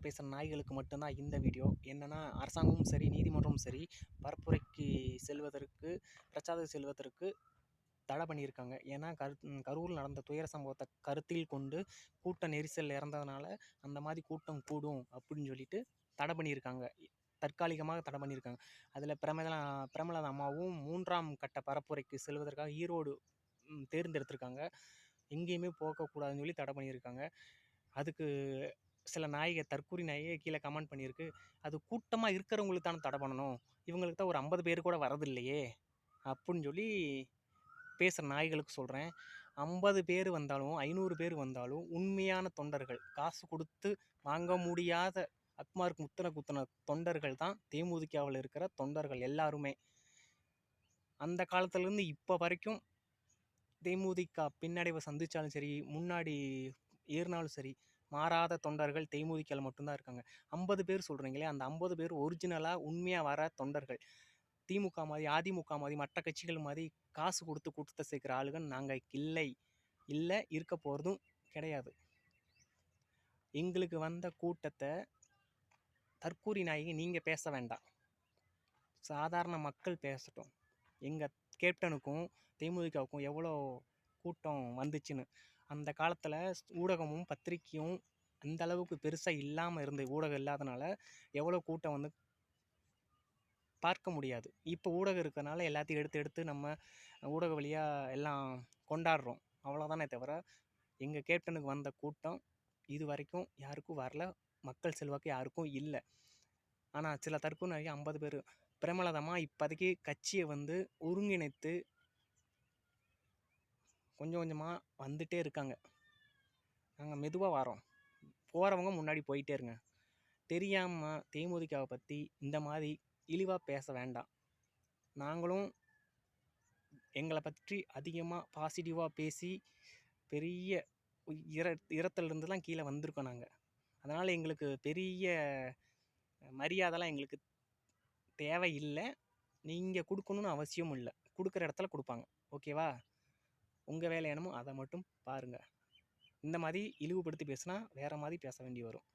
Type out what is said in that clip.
பேசுகிற நாய்களுக்கு மட்டும்தான் இந்த வீடியோ. என்னென்னா அரசாங்கமும் சரி நீதிமன்றமும் சரி பரப்புரைக்கு செல்வதற்கு பிரச்சாரம் செல்வதற்கு தடை பண்ணியிருக்காங்க. ஏன்னா கரு கரூரில் நடந்த துயர சம்பவத்தை கருத்தில் கொண்டு கூட்ட நெரிசல் இறந்ததுனால அந்த மாதிரி கூட்டம் கூடும் அப்படின்னு சொல்லிட்டு தடை பண்ணியிருக்காங்க. தற்காலிகமாக தடை பண்ணியிருக்காங்க. அதில் பிரமலா பிரமலதா அம்மாவும் மூன்றாம் கட்ட பரப்புரைக்கு செல்வதற்காக ஈரோடு தேர்ந்தெடுத்திருக்காங்க. எங்கேயுமே போகக்கூடாதுன்னு சொல்லி தடை பண்ணியிருக்காங்க. அதுக்கு சில நாய்க தற்கூரி நாயே கீழே கமெண்ட் பண்ணியிருக்கு. அது கூட்டமாக இருக்கிறவங்களுக்கு தானே தடை பண்ணணும். இவங்களுக்கு தான் ஒரு ஐம்பது பேர் கூட வரதில்லையே. அப்படின்னு சொல்லி பேசுகிற நாய்களுக்கு சொல்கிறேன் ஐம்பது பேர் வந்தாலும் ஐநூறு பேர் வந்தாலும் உண்மையான தொண்டர்கள் காசு கொடுத்து வாங்க முடியாத அக்மார்க்கு முத்தன குத்தன தொண்டர்கள் தான் தேமுதிகாவில் இருக்கிற தொண்டர்கள் எல்லாருமே. அந்த காலத்துலேருந்து இப்போ வரைக்கும் தேமுதிக பின்னடைவை சந்தித்தாலும் சரி முன்னாடி ஏறினாலும் சரி மாறாத தொண்டர்கள் தேமுதிகால் மட்டும்தான் இருக்காங்க. ஐம்பது பேர் சொல்கிறீங்களே அந்த ஐம்பது பேர் ஒரிஜினலாக உண்மையாக வர தொண்டர்கள். திமுக மாதிரி அதிமுக மாதிரி மற்ற கட்சிகள் மாதிரி காசு கொடுத்து கூட்டத்தை சேர்க்குற ஆளுகள் நாங்கள் இல்லை. இல்லை இருக்க போகிறதும் கிடையாது. எங்களுக்கு வந்த கூட்டத்தை தற்கூரி நாயகி நீங்கள் பேச வேண்டாம். சாதாரண மக்கள் பேசட்டும். எங்கள் கேப்டனுக்கும் தேமுதிகவுக்கும் எவ்வளோ கூட்டம் வந்துச்சுன்னு. அந்த காலத்தில் ஊடகமும் பத்திரிக்கையும் அந்த அளவுக்கு பெருசாக இல்லாமல் இருந்த ஊடகம் இல்லாதனால எவ்வளோ கூட்டம் வந்து பார்க்க முடியாது. இப்போ ஊடகம் இருக்கிறனால எல்லாத்தையும் எடுத்து எடுத்து நம்ம ஊடக வழியாக எல்லாம் கொண்டாடுறோம். அவ்வளோதானே தவிர எங்கள் கேப்டனுக்கு வந்த கூட்டம் இது வரைக்கும் யாருக்கும் வரல. மக்கள் செல்வாக்கு யாருக்கும் இல்லை. ஆனால் சில தற்கொலை நிறைய ஐம்பது பேர் பிரமலதமாக இப்போதைக்கு கட்சியை வந்து ஒருங்கிணைத்து கொஞ்சம் கொஞ்சமாக வந்துட்டே இருக்காங்க. நாங்கள் மெதுவாக வரோம். போகிறவங்க முன்னாடி போயிட்டே இருங்க. தெரியாமல் தேமுதிகாவை பற்றி இந்த மாதிரி இழிவாக பேச வேண்டாம். நாங்களும் எங்களை பற்றி அதிகமாக பாசிட்டிவாக பேசி பெரிய இர தான் கீழே வந்திருக்கோம் நாங்கள் அதனால் எங்களுக்கு பெரிய மரியாதைலாம் எங்களுக்கு தேவையில்லை. நீங்கள் கொடுக்கணுன்னு அவசியமும் இல்லை. கொடுக்குற இடத்துல கொடுப்பாங்க. ஓகேவா? உங்கள் வேலை என்னமோ அதை மட்டும் பாருங்கள் இந்த மாதிரி இழிவுபடுத்தி பேசுனா வேறு மாதிரி பேச வேண்டி வரும்.